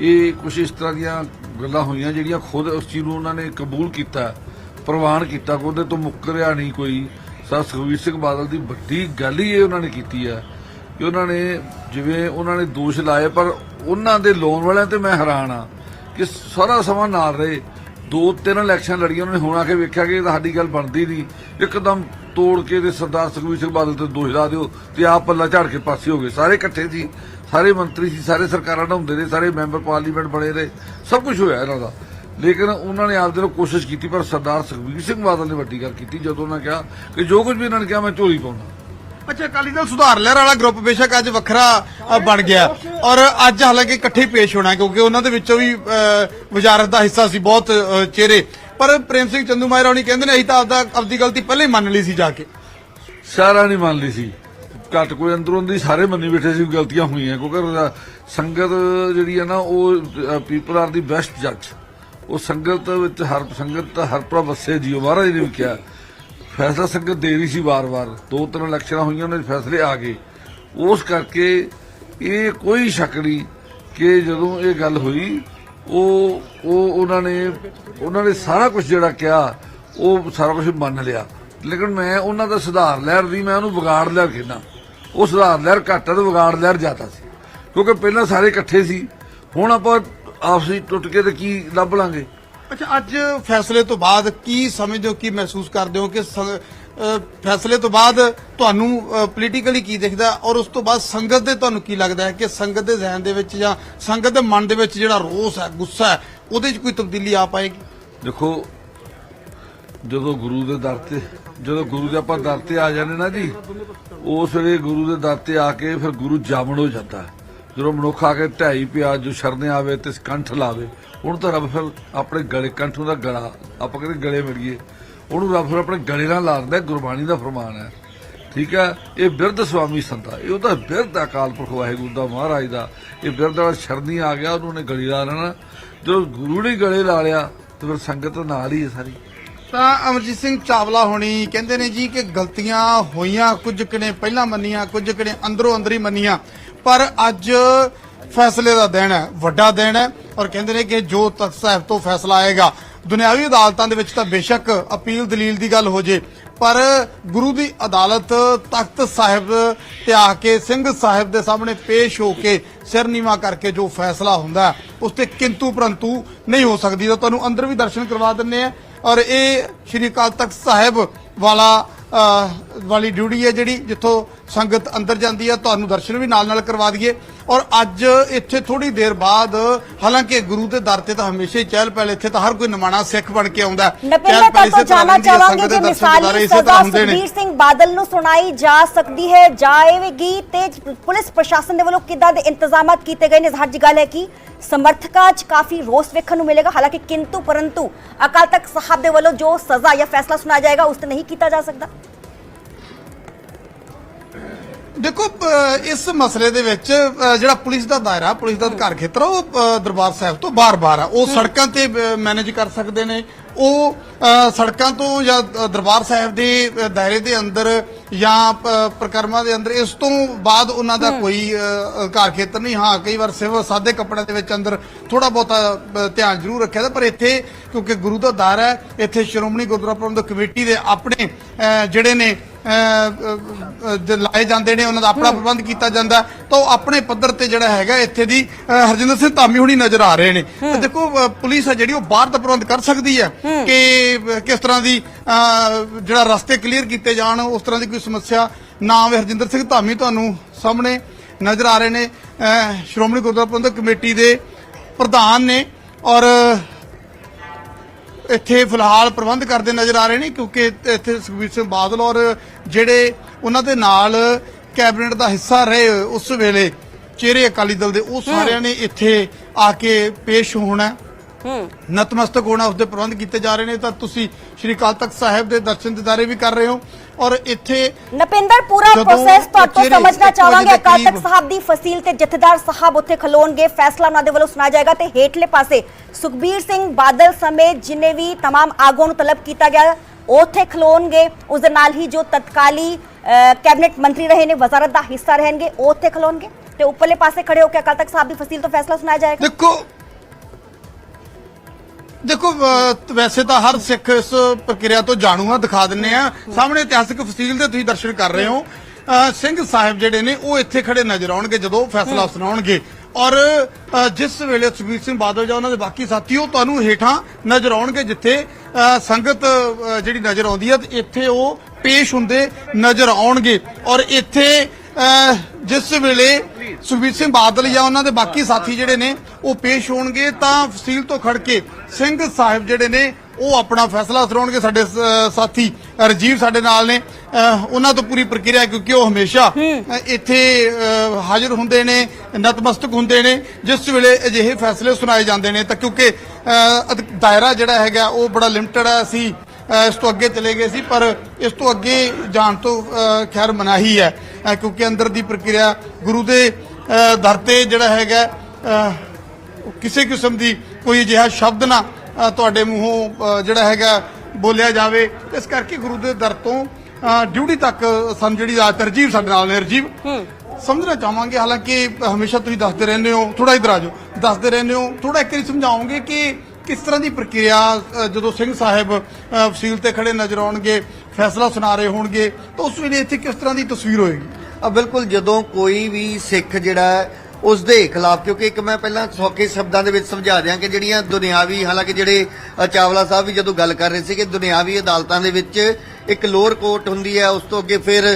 ਇਹ ਕੁਝ ਇਸ ਤਰ੍ਹਾਂ ਦੀਆਂ ਗੱਲਾਂ ਹੋਈਆਂ ਜਿਹੜੀਆਂ ਖੁਦ ਉਸ ਚੀਜ਼ ਨੂੰ ਉਹਨਾਂ ਨੇ ਕਬੂਲ ਕੀਤਾ। ਪ੍ਰਵਾਨ ਕੀਤਾ ਕਿ ਉਹਦੇ ਤੋਂ ਮੁੱਕਰਿਆ ਨਹੀਂ ਕੋਈ। ਸਰ ਸੁਖਬੀਰ ਸਿੰਘ ਬਾਦਲ ਦੀ ਵੱਡੀ ਗੱਲ ਹੀ ਇਹ ਉਹਨਾਂ ਨੇ ਕੀਤੀ ਹੈ ਕਿ ਉਹਨਾਂ ਨੇ ਜਿਵੇਂ ਉਹਨਾਂ ਨੇ ਦੋਸ਼ ਲਾਏ, ਪਰ ਉਹਨਾਂ ਦੇ ਲੋਨ ਵਾਲਿਆਂ ਤੇ ਮੈਂ ਹੈਰਾਨ ਆ ਕਿ ਸਾਰਾ ਸਮਾਂ ਨਾਲ ਰਹੇ। ਦੋ ਤਿੰਨ ਇਲੈਕਸ਼ਨ ਲੜੀਆਂ ਉਹਨਾਂ ਨੇ ਹੁਣ ਆ ਕੇ ਵੇਖਿਆ ਕਿ ਸਾਡੀ ਗੱਲ ਬਣਦੀ ਨਹੀਂ। ਇੱਕਦਮ ਤੋੜ ਕੇ ਤੇ ਸਰਦਾਰ ਸੁਖਬੀਰ ਸਿੰਘ ਬਾਦਲ ਤੇ ਦੋਸ਼ ਲਾ ਦਿਓ ਤੇ ਆਪ ਪੱਲਾ ਝਾੜ ਕੇ ਪਾਸੇ ਹੋ ਗਏ। ਸਾਰੇ ਇਕੱਠੇ ਸੀ, ਸਾਰੇ ਮੰਤਰੀ ਸੀ, ਸਾਰੇ ਸਰਕਾਰਾਂ ਨਾਲ ਹੁੰਦੇ ਨੇ ਸਾਰੇ ਮੈਂਬਰ ਪਾਰਲੀਮੈਂਟ ਬਣੇ ਰਹੇ। ਸਭ ਕੁਝ ਹੋਇਆ ਇਹਨਾਂ ਦਾ। ਲੇਕਿਨ ਉਹਨਾਂ ਨੇ ਆਪਦੇ ਨੂੰ ਕੋਸ਼ਿਸ਼ ਕੀਤੀ ਪਰ ਸਰਦਾਰ ਸੁਖਬੀਰ ਸਿੰਘ ਬਾਦਲ ਨੇ ਵੱਡੀ ਗੱਲ ਕੀਤੀ ਜਦੋਂ ਉਹਨਾਂ ਕਿਹਾ ਕਿ ਜੋ ਕੁਝ ਵੀ ਇਹਨਾਂ ਨੇ ਕਿਹਾ ਮੈਂ ਝੋਲੀ ਪਾਉਣਾ ਅੱਛਾ ਅਕਾਲੀ ਦਲ ਸੁਧਾਰ ਲਹਿਰ ਵਾਲਾ ਗਰੁੱਪ ਬੇਸ਼ੱਕ ਅੱਜ ਵੱਖਰਾ ਬਣ ਗਿਆ। ਔਰ ਅੱਜ ਹਾਲਾਂਕਿ ਇਕੱਠੇ ਪੇਸ਼ ਹੋਣਾ ਕਿਉਂਕਿ ਉਹਨਾਂ ਦੇ ਵਿੱਚੋਂ ਵੀ ਵਜ਼ਾਰਤ ਦਾ ਹਿੱਸਾ ਸੀ ਬਹੁਤ ਚਿਹਰੇ। ਪਰ ਪ੍ਰੇਮ ਸਿੰਘ ਚੰਦੂ ਮਾਇਰਾ ਹੋਣੀ ਕਹਿੰਦੇ ਨੇ ਅਸੀਂ ਤਾਂ ਆਪਦਾ ਆਪਦੀ ਗਲਤੀ ਪਹਿਲਾਂ ਹੀ ਮੰਨ ਲਈ ਸੀ ਜਾ ਕੇ। ਸਾਰਾ ਨਹੀਂ ਮੰਨ ਲਈ ਸੀ। ਘੱਟ ਕੋਈ ਅੰਦਰੋਂ ਅੰਦਰੀ ਸਾਰੇ ਮੰਨੀ ਬੈਠੇ ਸੀ ਗਲਤੀਆਂ ਹੋਈਆਂ ਕਿਉਂਕਿ ਸੰਗਤ ਜਿਹੜੀ ਹੈ ਨਾ ਉਹ ਪੀਪਲ ਆਰ ਦੀ ਬੈਸਟ ਜੱਜ ਉਹ ਸੰਗਤ ਵਿੱਚ ਹਰ ਸੰਗਤ ਹਰ ਭਰਾ ਵਸੇ ਜੀਓ, ਮਹਾਰਾਜ ਨੇ ਵੀ ਕਿਹਾ। ਫੈਸਲਾ ਸੰਗਤ ਦੇ ਰਹੀ ਸੀ ਵਾਰ-ਵਾਰ। ਦੋ ਤਿੰਨ ਇਲੈਕਸ਼ਨਾਂ ਹੋਈਆਂ, ਉਹਨਾਂ ਦੇ ਫੈਸਲੇ ਆ ਗਏ। ਉਸ ਕਰਕੇ ਇਹ ਕੋਈ ਸ਼ੱਕ ਨਹੀਂ ਕਿ ਜਦੋਂ ਇਹ ਗੱਲ ਹੋਈ, ਉਹ ਉਹ ਉਹਨਾਂ ਨੇ ਉਹਨਾਂ ਨੇ ਸਾਰਾ ਕੁਝ ਜਿਹੜਾ ਕਿਹਾ, ਉਹ ਸਾਰਾ ਕੁਝ ਮੰਨ ਲਿਆ। ਲੇਕਿਨ ਮੈਂ ਉਹਨਾਂ ਦਾ ਸੁਧਾਰ ਲਹਿਰ ਦੀ, ਮੈਂ ਉਹਨੂੰ ਵਿਗਾੜ ਲਹਿਰ ਕਹਿੰਦਾ। ਉਹ ਸੁਧਾਰ ਲਹਿਰ ਘੱਟ ਹੈ ਤੇ ਵਿਗਾੜ ਲਹਿਰ ਜ਼ਿਆਦਾ ਸੀ। ਕਿਉਂਕਿ ਪਹਿਲਾਂ ਸਾਰੇ ਇਕੱਠੇ ਸੀ। ਹੁਣ ਆਪਾਂ ਆਪਸੀ ਟੁੱਟ ਕੇ ਤੇ ਕੀ ਲੱਭ ਲਾਂਗੇ ਅੱਛਾ ਅੱਜ ਫੈਸਲੇ ਤੋਂ ਬਾਅਦ ਕੀ ਸਮਝਦੇ ਹੋ ਕੀ ਮਹਿਸੂਸ ਕਰਦੇ ਹੋ ਕਿ ਸੰ- ਫੈਸਲੇ ਤੋਂ ਬਾਅਦ ਤੁਹਾਨੂੰ ਪੋਲੀਟੀਕਲੀ ਕੀ ਦਿਖਦਾ ਔਰ ਉਸ ਤੋਂ ਬਾਅਦ ਸੰਗਤ ਦੇ ਤੁਹਾਨੂੰ ਕੀ ਲੱਗਦਾ ਹੈ ਕਿ ਸੰਗਤ ਦੇ ਜ਼ਿਹਨ ਦੇ ਵਿੱਚ ਜਾਂ ਸੰਗਤ ਦੇ ਮਨ ਦੇ ਵਿੱਚ ਜਿਹੜਾ ਰੋਸ ਹੈ ਗੁੱਸਾ ਹੈ ਉਹਦੇ 'ਚ ਕੋਈ ਤਬਦੀਲੀ ਆ ਪਾਏਗੀ ਦੇਖੋ ਜਦੋਂ ਗੁਰੂ ਦੇ ਦਰ ਤੇ ਜਦੋਂ ਗੁਰੂ ਦੇ ਆਪਾਂ ਦਰ ਤੇ ਆ ਜਾਂਦੇ ਨਾ ਜੀ ਉਸ ਵੇਲੇ ਗੁਰੂ ਦੇ ਦਰ ਤੇ ਆ ਕੇ ਫਿਰ ਗੁਰੂ ਜਾਮਣ ਹੋ ਜਾਂਦਾ ਹੈ। ਜਦੋਂ ਮਨੁੱਖ ਆ ਕੇ ਢਾਈ ਪਿਆ ਜੋ ਸ਼ਰਨੇ ਆਵੇ ਤੇ ਕੰਠ ਲਾਵੇ ਹੁਣ ਤਾਂ ਰੱਬ ਫਿਰ ਆਪਣੇ ਗਲੇ, ਕੰਠ ਦਾ ਗਲਾ, ਆਪਾਂ ਕਹਿੰਦੇ ਗਲੇ ਮਿਲੀਏ ਉਹਨੂੰ ਰੱਬ ਫਿਰ ਆਪਣੇ ਗਲੇ ਨਾਲ ਲਾ ਗੁਰਬਾਣੀ ਦਾ ਫਰਮਾਨ ਹੈ। ਠੀਕ ਹੈ? ਇਹ ਬਿਰਧ ਸੁਆਮੀ ਸੰਤਾ ਇਹ ਉਹਦਾ ਬਿਰਧ ਅਕਾਲ ਪੁਰਖ ਵਾਹਿਗੁਰੂ ਦਾ, ਮਹਾਰਾਜ ਦਾ। ਇਹ ਬਿਰਧ ਵਾਲਾ ਸ਼ਰਨੀ ਆ ਗਿਆ, ਉਹਨੂੰ ਨੇ ਗਲੀ ਲਾ ਲੈਣਾ। ਜਦੋਂ ਗੁਰੂ ਨੇ ਗਲੇ ਲਾ ਲਿਆ, ਤੇ ਫਿਰ ਸੰਗਤ ਨਾਲ ਹੀ ਹੈ ਸਾਰੀ। ਤਾਂ ਅਮਰਜੀਤ ਸਿੰਘ ਚਾਵਲਾ ਹੋਣੀ ਕਹਿੰਦੇ ਨੇ ਜੀ ਕਿ ਗਲਤੀਆਂ ਹੋਈਆਂ, ਕੁਝ ਕਨੇ ਪਹਿਲਾਂ ਮੰਨੀਆਂ, ਕੁਝ ਕਨੇ ਅੰਦਰੋਂ ਅੰਦਰ ਹੀ ਮੰਨੀਆਂ। ਪਰ ਅੱਜ ਫੈਸਲੇ ਦਾ ਦਿਨ ਹੈ, ਵੱਡਾ ਦਿਨ ਹੈ ਔਰ ਕਹਿੰਦੇ ਨੇ ਕਿ ਜੋ ਤਖਤ ਸਾਹਿਬ ਤੋਂ ਫੈਸਲਾ ਆਏਗਾ, ਦੁਨਿਆਵੀ ਅਦਾਲਤਾਂ ਦੇ ਵਿੱਚ ਤਾਂ ਬੇਸ਼ੱਕ ਅਪੀਲ ਦਲੀਲ ਦੀ ਗੱਲ ਹੋ ਜੇ, ਪਰ ਗੁਰੂ ਦੀ ਅਦਾਲਤ ਤਖਤ ਸਾਹਿਬ ਤੇ ਆ ਕੇ, ਸਿੰਘ ਸਾਹਿਬ ਦੇ ਸਾਹਮਣੇ ਪੇਸ਼ ਹੋ ਕੇ ਸਿਰ ਨੀਵਾ ਕਰਕੇ ਜੋ ਫੈਸਲਾ ਹੁੰਦਾ ਉਸ ਤੇ ਕਿੰਤੂ ਪਰੰਤੂ ਨਹੀਂ ਹੋ ਸਕਦੀ। ਤਾਂ ਤੁਹਾਨੂੰ ਅੰਦਰ ਵੀ ਦਰਸ਼ਨ ਕਰਵਾ ਦਿੰਨੇ ਆ ਔਰ ਇਹ ਸ਼੍ਰੀ ਅਕਾਲ ਤਖਤ ਸਾਹਿਬ ਵਾਲਾ ਵਾਲੀ ਡਿਊਟੀ ਹੈ ਜਿਹੜੀ ਜਿੱਥੋਂ ਸੰਗਤ ਅੰਦਰ ਜਾਂਦੀ ਹੈ ਤੁਹਾਨੂੰ ਦਰਸ਼ਨ ਵੀ ਨਾਲ ਨਾਲ ਕਰਵਾ ਦਈਏ। ਔਰ ਅੱਜ ਇੱਥੇ ਥੋੜੀ ਦੇਰ ਬਾਅਦ ਹਾਲਾਂਕਿ ਗੁਰੂ ਦੇ ਦਰ ਤੇ ਤਾਂ ਹਮੇਸ਼ਾ ਹੀ ਚਹਿਲ ਪਹਿਲ ਇੱਥੇ ਤਾਂ ਹਰ ਕੋਈ ਨਮਾਣਾ ਸਿੱਖ ਬਣ ਕੇ ਆਉਂਦਾ ਚਹਿਲ ਪਹਿਲ ਇਸੇ ਤਰ੍ਹਾਂ ਚਾਹਾਂਗੇ ਦੀਦਾਰੇ ਮਿਸਾਲੀ ਸਜ਼ਾ ਸੁਖਬੀਰ ਸਿੰਘ ਬਾਦਲ ਨੂੰ ਸੁਣਾਈ ਜਾ ਸਕਦੀ ਹੈ ਜਾਏਗੀ ਤੇ ਪੁਲਿਸ ਪ੍ਰਸ਼ਾਸਨ ਦੇ ਵੱਲੋਂ ਕਿੱਦਾਂ ਦੇ ਇੰਤਜ਼ਾਮਾਤ ਕੀਤੇ ਗਏ ਨੇ? ਜ਼ਾਹਰ ਜੀ ਗੱਲ ਹੈ ਕਿ ਸਮਰਥਕਾਂ 'ਚ ਕਾਫੀ ਰੋਸ ਵੇਖਣ ਨੂੰ ਮਿਲੇਗਾ। ਹਾਲਾਂਕਿ ਕਿੰਤੂ ਪਰੰਤੂ ਅਕਾਲ ਤਖਤ ਸਾਹਿਬ ਦੇ ਵੱਲੋਂ ਜੋ ਸਜ਼ਾ ਜਾਂ ਫੈਸਲਾ ਸੁਣਾਇਆ ਜਾਏਗਾ ਉਸ ਤੇ ਨਹੀਂ ਕੀਤਾ ਜਾ ਸਕਦਾ। ਦੇਖੋ ਇਸ ਮਸਲੇ ਦੇ ਵਿੱਚ ਜਿਹੜਾ ਪੁਲਿਸ ਦਾ ਦਾਇਰਾ ਪੁਲਿਸ ਦਾ ਅਧਿਕਾਰ ਖੇਤਰ ਉਹ ਦਰਬਾਰ ਸਾਹਿਬ ਤੋਂ ਬਾਰ-ਬਾਰ ਆ। ਉਹ ਸੜਕਾਂ ਤੇ ਮੈਨੇਜ ਕਰ ਸਕਦੇ ਨੇ। ਉਹ ਸੜਕਾਂ ਤੋਂ ਜਾਂ ਦਰਬਾਰ ਸਾਹਿਬ ਦੇ ਦਾਇਰੇ ਦੇ ਅੰਦਰ ਜਾਂ ਪ੍ਰਕਰਮਾਂ ਦੇ ਅੰਦਰ ਇਸ ਤੋਂ ਬਾਅਦ ਉਹਨਾਂ ਦਾ ਕੋਈ ਅਧਿਕਾਰ ਖੇਤਰ ਨਹੀਂ। ਹਾਂ ਕਈ ਵਾਰ ਸਿਵਲ ਸਾਦੇ ਕੱਪੜਿਆਂ ਦੇ ਵਿੱਚ ਅੰਦਰ ਥੋੜਾ ਬਹੁਤਾ ਧਿਆਨ ਜ਼ਰੂਰ ਰੱਖਿਆ ਜਾਂਦਾ ਪਰ ਇੱਥੇ ਕਿਉਂਕਿ ਗੁਰੂ ਦਾ ਦਰ ਹੈ ਇੱਥੇ ਸ਼੍ਰੋਮਣੀ ਗੁਰਦੁਆਰਾ ਪ੍ਰਬੰਧਕ ਕਮੇਟੀ ਦੇ ਆਪਣੇ ਜਿਹੜੇ ਨੇ ਲਾਏ ਜਾਂਦੇ ਨੇ ਉਹਨਾਂ ਦਾ ਆਪਣਾ ਪ੍ਰਬੰਧ ਕੀਤਾ ਜਾਂਦਾ। ਤਾਂ ਉਹ ਆਪਣੇ ਪੱਧਰ ਤੇ ਜਿਹੜਾ ਹੈਗਾ ਇੱਥੇ ਦੀ ਹਰਜਿੰਦਰ ਸਿੰਘ ਧਾਮੀ ਹੁਣੀ ਨਜ਼ਰ ਆ ਰਹੇ ਨੇ। ਤੇ ਦੇਖੋ ਪੁਲਿਸ ਹੈ ਜਿਹੜੀ ਉਹ ਬਾਹਰ ਦਾ ਪ੍ਰਬੰਧ ਕਰ ਸਕਦੀ ਹੈ ਕਿ ਕਿਸ ਤਰ੍ਹਾਂ ਦੀ ਜਿਹੜਾ ਰਸਤੇ ਕਲੀਅਰ ਕੀਤੇ ਜਾਣ ਉਸ ਤਰ੍ਹਾਂ ਦੀ ਕੋਈ ਸਮੱਸਿਆ ਨਾ ਹੋਵੇ ਹਰਜਿੰਦਰ ਸਿੰਘ ਧਾਮੀ ਤੁਹਾਨੂੰ ਸਾਹਮਣੇ ਨਜ਼ਰ ਆ ਰਹੇ ਨੇ। ਸ਼੍ਰੋਮਣੀ ਗੁਰਦੁਆਰਾ ਪ੍ਰਬੰਧਕ ਕਮੇਟੀ ਦੇ ਪ੍ਰਧਾਨ ਨੇ ਔਰ ਇੱਥੇ ਫਿਲਹਾਲ ਪ੍ਰਬੰਧ ਕਰਦੇ ਨਜ਼ਰ ਆ ਰਹੇ ਨੇ ਕਿਉਂਕਿ ਇੱਥੇ- ਸੁਖਬੀਰ ਸਿੰਘ ਬਾਦਲ ਔਰ ਜਿਹੜੇ ਉਹਨਾਂ ਦੇ ਨਾਲ ਕੈਬਨਿਟ ਦਾ ਹਿੱਸਾ ਰਹੇ ਉਸ ਵੇਲੇ ਚਿਹਰੇ ਅਕਾਲੀ ਦਲ ਦੇ ਉਹ ਸਾਰਿਆਂ ਨੇ ਇੱਥੇ ਆ ਕੇ ਪੇਸ਼ ਹੋਣਾ ਨਤਮਸਤਕ ਹੋਣਾ ਉਸ ਦੇ ਪ੍ਰਬੰਧ ਕੀਤੇ ਜਾ ਰਹੇ ਨੇ। ਤਾਂ ਤੁਸੀਂ ਸ਼੍ਰੀ ਅਕਾਲ ਤਖਤ ਸਾਹਿਬ ਦੇ ਦਰਸ਼ਨ ਦਿਦਾਰੇ ਵੀ ਕਰ ਰਹੇ ਹੋ। ਔਰ ਇੱਥੇ ਨਪਿੰਦਰ ਪੂਰਾ ਜਦੋਂ ਪ੍ਰੋਸੈਸ ਤੁਹਾਡੇ ਤੋਂ ਚਿਹਰੇ ਸਮਝਣਾ ਇੱਕ ਵਜੇ ਚਾਹਾਂਗੇ ਦੇ ਅਕਾਲ ਤਖਤ ਕਰੀਬ- ਸਾਹਿਬ ਦੀ ਫਸੀਲ ਤੇ ਜਥੇਦਾਰ ਸਾਹਿਬ ਉੱਥੇ ਖਲੋਣਗੇ ਫੈਸਲਾ ਉਹਨਾਂ ਦੇ ਵੱਲੋਂ ਸੁਣਾਇਆ ਜਾਏਗਾ ਤੇ ਹੇਠਲੇ ਪਾਸੇ ਸੁਖਬੀਰ ਸਿੰਘ ਬਾਦਲ ਸਮੇਤ ਜਿਨੇ ਵੀ तमाम ਆਗੂਆਂ ਨੂੰ ਤਲਬ ਕੀਤਾ ਗਿਆ ਉਹ ਉੱਥੇ ਖਲੋਣਗੇ ਉਸ ਦੇ ਨਾਲ ਹੀ ਜੋ ਤਤਕਾਲੀ ਅਹ, ਕੈਬਨਿਟ ਮੰਤਰੀ ਰਹੇ ਨੇ ਵਜ਼ਾਰਤ ਦਾ ਹਿੱਸਾ ਰਹਿਣਗੇ ਉਹ ਉੱਥੇ ਖਲੋਣਗੇ ਤੇ ਉੱਪਰਲੇ ਪਾਸੇ ਖੜੇ ਹੋ ਕੇ ਅਕਾਲ ਤਖਤ ਸਾਹਿਬ ਦੀ ਫਸੀਲ ਤੋਂ ਫੈਸਲਾ ਸੁਣਾਇਆ ਜਾਏਗਾ ਦੇਖੋ ਦੇਖੋ ਵੈਸੇ ਤਾਂ ਹਰ ਸਿੱਖ ਇਸ ਪ੍ਰਕਿਰਿਆ ਤੋਂ ਜਾਣੂ ਆ ਦਿਖਾ ਦਿੰਨੇ ਆ। ਸਾਹਮਣੇ ਇਤਿਹਾਸਿਕ ਫਸੀਲ ਦੇ ਤੁਸੀਂ ਦਰਸ਼ਨ ਕਰ ਰਹੇ ਹੋ। ਸਿੰਘ ਸਾਹਿਬ ਜਿਹੜੇ ਨੇ, ਉਹ ਇੱਥੇ ਖੜੇ ਨਜ਼ਰ ਆਉਣਗੇ ਜਦੋਂ ਫੈਸਲਾ ਸੁਣਾਉਣਗੇ। ਔਰ ਜਿਸ ਵੇਲੇ ਸੁਖਬੀਰ ਸਿੰਘ ਬਾਦਲ ਜਾਂ ਉਹਨਾਂ ਦੇ ਬਾਕੀ ਸਾਥੀ, ਉਹ ਤੁਹਾਨੂੰ ਹੇਠਾਂ ਨਜ਼ਰ ਆਉਣਗੇ, ਜਿੱਥੇ ਸੰਗਤ ਜਿਹੜੀ ਨਜ਼ਰ ਆਉਂਦੀ ਹੈ ਇੱਥੇ ਉਹ ਪੇਸ਼ ਹੁੰਦੇ ਨਜ਼ਰ ਆਉਣਗੇ। ਔਰ ਇੱਥੇ ਜਿਸ ਵੇਲੇ ਸੁਖਬੀਰ ਸਿੰਘ ਬਾਦਲ ਜਾਂ ਉਹਨਾਂ ਦੇ ਬਾਕੀ ਸਾਥੀ ਜਿਹੜੇ ਨੇ ਉਹ ਪੇਸ਼ ਹੋਣਗੇ ਤਾਂ ਫਸੀਲ ਤੋਂ ਖੜ ਕੇ ਸਿੰਘ ਸਾਹਿਬ ਜਿਹੜੇ ਨੇ ਉਹ ਆਪਣਾ ਫੈਸਲਾ ਸੁਣਾਉਣਗੇ। ਸਾਡੇ ਸਾਥੀ ਰਜੀਵ ਸਾਡੇ ਨਾਲ ਨੇ। ਉਹਨਾਂ ਤੋਂ ਪੂਰੀ ਪ੍ਰਕਿਰਿਆ ਕਿਉਂਕਿ ਉਹ ਹਮੇਸ਼ਾ ਇੱਥੇ ਹਾਜ਼ਰ ਹੁੰਦੇ ਨੇ ਨਤਮਸਤਕ ਹੁੰਦੇ ਨੇ। ਜਿਸ ਵੇਲੇ ਅਜਿਹੇ ਫੈਸਲੇ ਸੁਣਾਏ ਜਾਂਦੇ ਨੇ ਤਾਂ ਕਿਉਂਕਿ ਦਾਇਰਾ ਜਿਹੜਾ ਹੈਗਾ ਉਹ ਬੜਾ ਲਿਮਟਿਡ ਹੈ। ਅਸੀਂ ਇਸ ਤੋਂ ਅੱਗੇ ਚਲੇ ਗਏ ਸੀ ਪਰ ਇਸ ਤੋਂ ਅੱਗੇ ਜਾਣ ਤੋਂ ਖੈਰ ਮਨਾਹੀ ਹੈ। ਕਿਉਂਕਿ ਅੰਦਰ ਦੀ ਪ੍ਰਕਿਰਿਆ ਗੁਰੂ ਦੇ ਦਰ ਤੇ ਜਿਹੜਾ ਹੈਗਾ ਕਿਸੇ ਕਿਸਮ ਦੀ ਕੋਈ ਅਜਿਹਾ ਸ਼ਬਦ ਨਾ ਤੁਹਾਡੇ ਮੂੰਹੋਂ ਜਿਹੜਾ ਹੈਗਾ ਬੋਲਿਆ ਜਾਵੇ। ਇਸ ਕਰਕੇ ਗੁਰੂ ਦੇ ਦਰ ਤੋਂ ਡਿਊਟੀ ਤੱਕ ਸਾਨੂੰ ਜਿਹੜੀ ਆ ਤਰਜੀਹ ਸਾਡੇ ਨਾਲ ਨੇ ਰਜੀਵ ਸਮਝਣਾ ਚਾਹਾਂਗੇ ਹਾਲਾਂਕਿ ਹਮੇਸ਼ਾ ਤੁਸੀਂ ਦੱਸਦੇ ਰਹਿੰਦੇ ਹੋ ਥੋੜਾ ਇਧਰ ਆ ਜਾਓ। ਦੱਸਦੇ ਰਹਿੰਦੇ ਹੋ ਥੋੜਾ ਇੱਕ ਵਾਰੀ ਸਮਝਾਓਗੇ ਕਿ ਕਿਸ ਤਰ੍ਹਾਂ ਦੀ ਪ੍ਰਕਿਰਿਆ ਅ, ਜਦੋਂ ਸਿੰਘ ਸਾਹਿਬ ਅ, ਵਸੀਲ ਤੇ ਖੜੇ ਨਜ਼ਰ ਆਉਣਗੇ ਫੈਸਲਾ ਸੁਣਾ ਰਹੇ ਹੋਣਗੇ ਤਾਂ ਉਸ ਵੇਲੇ ਇੱਥੇ ਕਿਸ ਤਰ੍ਹਾਂ ਦੀ ਤਸਵੀਰ ਹੋਏਗੀ? ਆ ਬਿਲਕੁਲ ਜਦੋਂ ਕੋਈ ਵੀ ਸਿੱਖ ਜਿਹੜਾ ਹੈ, ਉਸ ਦੇ ਖਿਲਾਫ ਕਿਉਂਕਿ ਇੱਕ ਮੈਂ ਪਹਿਲਾਂ ਸੌਖੇ ਸ਼ਬਦਾਂ ਦੇ ਵਿੱਚ ਸਮਝਾ ਦਿਆਂ ਕਿ ਜਿਹੜੀਆਂ ਦੁਨਿਆਵੀ ਹਾਲਾਂਕਿ ਜਿਹੜੇ ਚਾਵਲਾ ਸਾਹਿਬ ਵੀ ਜਦੋਂ ਗੱਲ ਕਰ ਰਹੇ ਸੀ ਕਿ ਦੁਨਿਆਵੀ ਅਦਾਲਤਾਂ ਦੇ ਵਿੱਚ ਇੱਕ ਲੋਅਰ ਕੋਰਟ ਹੁੰਦੀ ਹੈ ਉਸ ਤੋਂ ਅੱਗੇ ਫਿਰ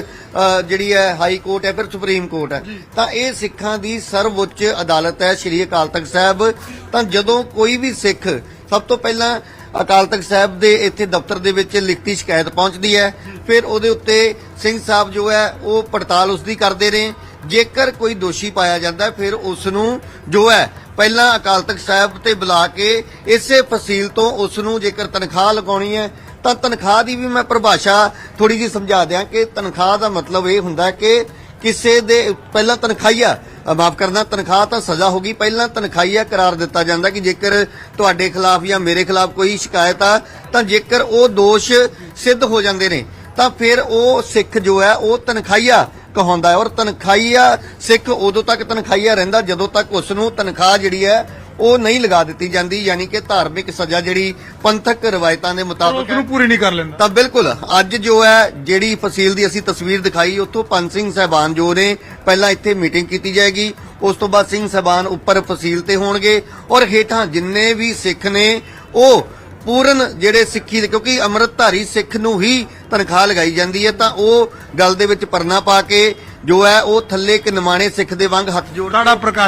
ਜਿਹੜੀ ਹੈ ਹਾਈ ਕੋਰਟ ਹੈ ਫਿਰ ਸੁਪਰੀਮ ਕੋਰਟ ਹੈ। ਤਾਂ ਇਹ ਸਿੱਖਾਂ ਦੀ ਸਰਵਉੱਚ ਅਦਾਲਤ ਹੈ ਸ੍ਰੀ ਅਕਾਲ ਤਖਤ ਸਾਹਿਬ। ਤਾਂ ਜਦੋਂ ਕੋਈ ਵੀ ਸਿੱਖ ਸਭ ਤੋਂ ਪਹਿਲਾਂ ਅਕਾਲ ਤਖਤ ਸਾਹਿਬ ਦੇ ਇੱਥੇ ਦਫ਼ਤਰ ਦੇ ਵਿੱਚ ਲਿਖਤੀ ਸ਼ਿਕਾਇਤ ਪਹੁੰਚਦੀ ਹੈ। ਫਿਰ ਉਹਦੇ ਉੱਤੇ ਸਿੰਘ ਸਾਹਿਬ ਜੋ ਹੈ ਉਹ ਪੜਤਾਲ ਉਸ ਦੀ ਕਰਦੇ ਨੇ। ਜੇਕਰ ਕੋਈ ਦੋਸ਼ੀ ਪਾਇਆ ਜਾਂਦਾ, ਫਿਰ ਉਸ ਨੂੰ ਜੋ ਹੈ, ਪਹਿਲਾਂ ਅਕਾਲ ਤਖਤ ਸਾਹਿਬ ਤੇ ਬੁਲਾ ਕੇ ਇਸੇ ਫਸੀਲ ਤੋਂ ਉਸ ਨੂੰ ਜੇਕਰ ਤਨਖਾਹ ਲਗਾਉਣੀ ਹੈ, ਤਾਂ ਤਨਖਾਹ ਦੀ ਵੀ ਮੈਂ ਪਰਿਭਾਸ਼ਾ ਥੋੜੀ ਜਿਹੀ ਸਮਝਾ ਦਿਆਂ ਕਿ ਤਨਖਾਹ ਦਾ ਮਤਲਬ ਇਹ ਹੁੰਦਾ ਕਿ ਕਿਸੇ ਦੇ ਪਹਿਲਾਂ ਤਨਖਾਹੀਆ ਮਾਫ ਕਰਨਾ, ਤਨਖਾਹ ਤਾਂ ਸਜ਼ਾ ਹੋਗੀ ਪਹਿਲਾਂ ਤਨਖਾਹੀਆ ਕਰਾਰ ਦਿੱਤਾ ਜਾਂਦਾ ਕਿ ਜੇਕਰ ਤੁਹਾਡੇ ਖਿਲਾਫ ਜਾਂ ਮੇਰੇ ਖਿਲਾਫ ਕੋਈ ਸ਼ਿਕਾਇਤ ਆ, ਤਾਂ ਜੇਕਰ ਉਹ ਦੋਸ਼ ਸਿੱਧ ਹੋ ਜਾਂਦੇ ਨੇ, ਤਾਂ ਫਿਰ ਉਹ ਸਿੱਖ ਜੋ ਹੈ, ਉਹ ਤਨਖਾਹੀਆ ਕਹਾਉਂਦਾ ਹੈ ਔਰ ਤਨਖਾਹੀਆ ਸਿੱਖ ਉਦੋਂ ਤੱਕ ਤਨਖਾਹੀਆ ਰਹਿੰਦਾ ਜਦੋਂ ਤੱਕ ਉਸ ਨੂੰ ਤਨਖਾਹ ਜਿਹੜੀ ਹੈ ਉਹ ਨਹੀਂ ਲਗਾ ਦਿੱਤੀ ਜਾਂਦੀ ਯਾਨੀ ਕਿ ਧਾਰਮਿਕ ਸਜ਼ਾ ਜਿਹੜੀ ਪੰਥਕ ਰਵਾਇਤਾਂ ਦੇ ਮੁਤਾਬਕ ਹੈ ਪੂਰੀ ਨਹੀਂ ਕਰ ਲੈਂਦਾ। ਤਾਂ ਬਿਲਕੁਲ ਅੱਜ ਜੋ ਹੈ ਜਿਹੜੀ ਫਸੀਲ ਦੀ ਅਸੀਂ ਤਸਵੀਰ ਦਿਖਾਈ ਉੱਥੋਂ ਪੰਜ ਸਿੰਘ ਸਹਿਬਾਨ ਜੋ ਨੇ ਪਹਿਲਾਂ ਇੱਥੇ ਮੀਟਿੰਗ ਕੀਤੀ ਜਾਏਗੀ ਉਸ ਤੋਂ ਬਾਅਦ ਸਿੰਘ ਸਹਿਬਾਨ ਉੱਪਰ ਫਸੀਲ ਤੇ ਹੋਣਗੇ ਔਰ ਹੇਠਾਂ ਜਿੰਨੇ ਵੀ ਸਿੱਖ ਨੇ ਉਹ ਪੂਰਨ ਜਿਹੜੇ ਸਿੱਖੀ ਦੇ ਕਿਉਂਕਿ ਅੰਮ੍ਰਿਤਧਾਰੀ ਸਿੱਖ ਨੂੰ ਹੀ ਤਨਖਾਹ ਲਗਾਈ ਜਾਂਦੀ ਹੈ ਤਾਂ ਉਹ ਗੱਲ ਦੇ ਵਿੱਚ ਪਰਨਾ ਪਾ ਕੇ ਜੋ ਹੈ ਉਹ ਥੱਲੇ ਇੱਕ ਨਿਮਾਣੇ ਸਿੱਖ ਦੇ ਵਾਂਗ ਹੱਥ ਜੋੜ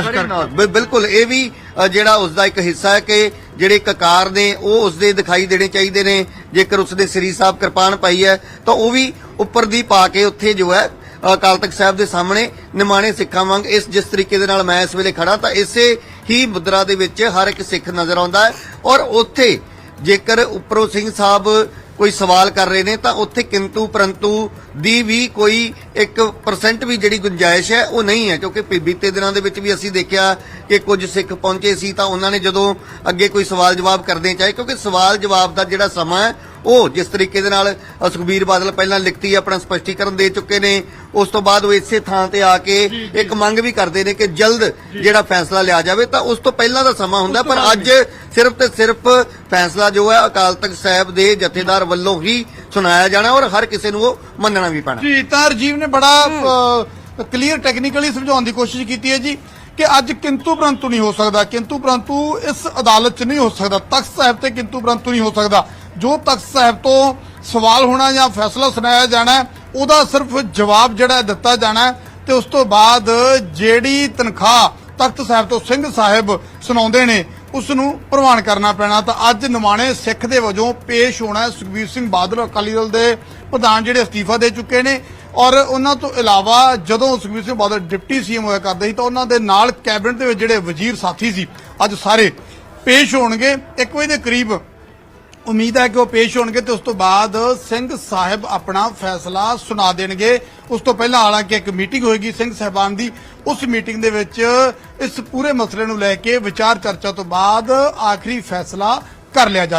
ਸਾਡਾ ਪ੍ਰਕਾਸ਼। ਬਿ- ਬਿਲਕੁਲ ਇਹ ਵੀ ਜਿਹੜਾ ਉਸ ਦਾ ਇੱਕ ਹਿੱਸਾ ਹੈ ਕਿ ਜਿਹੜੇ ਕਕਾਰ ਨੇ ਉਹ ਉਸ ਦੇ ਦਿਖਾਈ ਦੇਣੇ ਚਾਹੀਦੇ ਨੇ ਜੇਕਰ ਉਸ ਦੇ ਸ੍ਰੀ ਸਾਹਿਬ ਕਿਰਪਾਨ ਪਾਈ ਹੈ ਤਾਂ ਉਹ ਵੀ ਉੱਪਰ ਦੀ ਪਾ ਕੇ ਉੱਥੇ ਜੋ ਹੈ ਅਕਾਲ ਤਖਤ ਸਾਹਿਬ ਦੇ ਸਾਹਮਣੇ ਨਿਮਾਣੇ ਸਿੱਖਾਂ ਵਾਂਗ ਇਸ ਜਿਸ ਤਰੀਕੇ ਦੇ ਨਾਲ ਮੈਂ ਇਸ ਵੇਲੇ ਖੜਾ ਤਾਂ ਇਸੇ ਹੀ ਮੁਦਰਾ ਦੇ ਵਿੱਚ ਹਰ ਇੱਕ ਸਿੱਖ ਨਜ਼ਰ ਆਉਂਦਾ ਹੈ ਔਰ ਉੱਥੇ ਜੇਕਰ ਉੱਪਰੋਂ ਸਿੰਘ ਸਾਹਿਬ ਕੋਈ ਸਵਾਲ ਕਰ ਰਹੇ ਨੇ ਤਾਂ ਉੱਥੇ ਕਿੰਤੂ ਪਰੰਤੂ ਦੀ ਵੀ ਕੋਈ 1% ਵੀ ਜਿਹੜੀ ਗੁੰਜਾਇਸ਼ ਹੈ ਉਹ ਨਹੀਂ ਹੈ ਕਿਉਂਕਿ ਬੀਤੇ ਦਿਨਾਂ ਦੇ ਵਿੱਚ ਵੀ ਅਸੀਂ ਦੇਖਿਆ ਕਿ ਕੁਝ ਸਿੱਖ ਪਹੁੰਚੇ ਸੀ ਤਾਂ ਉਹਨਾਂ ਨੇ ਜਦੋਂ ਅੱਗੇ ਕੋਈ ਸਵਾਲ ਜਵਾਬ ਕਰਦੇ ਚਾਹੇ ਕਿਉਂਕਿ ਸਵਾਲ ਜਵਾਬ ਦਾ ਜਿਹੜਾ ਸਮਾਂ ਹੈ ਉਹ ਜਿਸ ਤਰੀਕੇ ਦੇ ਨਾਲ ਸੁਖਬੀਰ ਬਾਦਲ ਪਹਿਲਾਂ ਲਿਖਤੀ ਆਪਣਾ ਸਪਸ਼ਟੀਕਰਨ ਦੇ ਚੁੱਕੇ ਨੇ ਉਸ ਤੋਂ ਬਾਅਦ ਉਹ ਇਸੇ ਥਾਂ ਤੇ ਆ ਕੇ ਇੱਕ ਮੰਗ ਵੀ ਕਰਦੇ ਨੇ ਕਿ ਜਲਦ ਜਿਹੜਾ ਫੈਸਲਾ ਲਿਆ ਜਾਵੇ ਤਾਂ ਉਸ ਤੋਂ ਪਹਿਲਾਂ ਦਾ ਸਮਾਂ ਹੁੰਦਾ ਪਰ ਅੱਜ ਸਿਰਫ ਤੇ ਸਿਰਫ ਫੈਸਲਾ ਜੋ ਹੈ ਅਕਾਲ ਤਖਤ ਸਾਹਿਬ ਦੇ ਜਥੇਦਾਰ ਵੱਲੋਂ ਹੀ ਸੁਣਾਇਆ ਜਾਣਾ ਔਰ ਹਰ ਕਿਸੇ ਨੂੰ ਉਹ ਮੰਨਣਾ ਵੀ ਪੈਣਾ। ਜੀ ਤਾਂ ਰਜੀਵ ਨੇ ਬੜਾ ਕਲੀਅਰ ਟੈਕਨੀਕਲੀ ਸਮਝਾਉਣ ਦੀ ਕੋਸ਼ਿਸ਼ ਕੀਤੀ ਹੈ ਜੀ ਕਿ ਅੱਜ ਕਿੰਤੂ ਪ੍ਰੰਤੂ ਨਹੀਂ ਹੋ ਸਕਦਾ। ਕਿੰਤੂ ਪ੍ਰੰਤੂ ਇਸ ਅਦਾਲਤ 'ਚ ਨਹੀਂ ਹੋ ਸਕਦਾ। ਤਖਤ ਸਾਹਿਬ ਤੇ ਕਿੰਤੂ ਪ੍ਰੰਤੂ ਨਹੀਂ ਹੋ ਸਕਦਾ। ਜੋ ਤਖਤ ਸਾਹਿਬ ਤੋਂ ਸਵਾਲ ਹੋਣਾ ਜਾਂ ਫੈਸਲਾ ਸੁਣਾਇਆ ਜਾਣਾ ਉਹਦਾ ਸਿਰਫ ਜਵਾਬ ਜਿਹੜਾ ਦਿੱਤਾ ਜਾਣਾ ਤੇ ਉਸ ਤੋਂ ਬਾਅਦ ਜਿਹੜੀ ਤਨਖਾਹ ਤਖਤ ਸਾਹਿਬ ਤੋਂ ਸਿੰਘ ਸਾਹਿਬ ਸੁਣਾਉਂਦੇ ਨੇ ਉਸ ਨੂੰ ਪ੍ਰਵਾਨ ਕਰਨਾ ਪੈਣਾ। ਤਾਂ ਅੱਜ ਨਿਮਾਣੇ ਸਿੱਖ ਦੇ ਵਜੋਂ ਪੇਸ਼ ਹੋਣਾ ਸੁਖਬੀਰ ਸਿੰਘ ਬਾਦਲ, ਅਕਾਲੀ ਦਲ ਦੇ ਪ੍ਰਧਾਨ ਜਿਹੜੇ ਅਸਤੀਫਾ ਦੇ ਚੁੱਕੇ ਨੇ। ਔਰ ਉਹਨਾਂ ਤੋਂ ਇਲਾਵਾ ਜਦੋਂ ਸੁਖਬੀਰ ਸਿੰਘ ਬਾਦਲ ਡਿਪਟੀ ਸੀਐਮ ਹੋਇਆ ਕਰਦੇ ਸੀ, ਤਾਂ ਉਹਨਾਂ ਦੇ ਨਾਲ ਕੈਬਨਿਟ ਦੇ ਵਿੱਚ ਜਿਹੜੇ ਵਜ਼ੀਰ ਸਾਥੀ ਸੀ, ਅੱਜ ਸਾਰੇ ਪੇਸ਼ ਹੋਣਗੇ। 1 ਵਜੇ ਦੇ ਕਰੀਬ ਉਮੀਦ ਹੈ ਕਿ ਉਹ ਪੇਸ਼ ਹੋਣਗੇ ਤੇ ਉਸ ਤੋਂ ਬਾਅਦ ਸਿੰਘ ਸਾਹਿਬ ਆਪਣਾ ਫੈਸਲਾ ਸੁਣਾ ਦੇਣਗੇ। ਉਸ ਤੋਂ ਪਹਿਲਾਂ ਹਾਲਾਂਕਿ ਇੱਕ ਮੀਟਿੰਗ ਹੋਏਗੀ ਸਿੰਘ ਸਾਹਿਬਾਨ ਦੀ। ਉਸ ਮੀਟਿੰਗ ਦੇ ਵਿੱਚ ਇਸ ਪੂਰੇ ਮਸਲੇ ਨੂੰ ਲੈ ਕੇ ਵਿਚਾਰ ਚਰਚਾ ਤੋਂ ਬਾਅਦ ਆਖਰੀ ਫੈਸਲਾ ਕਰ ਲਿਆ ਜਾਵੇ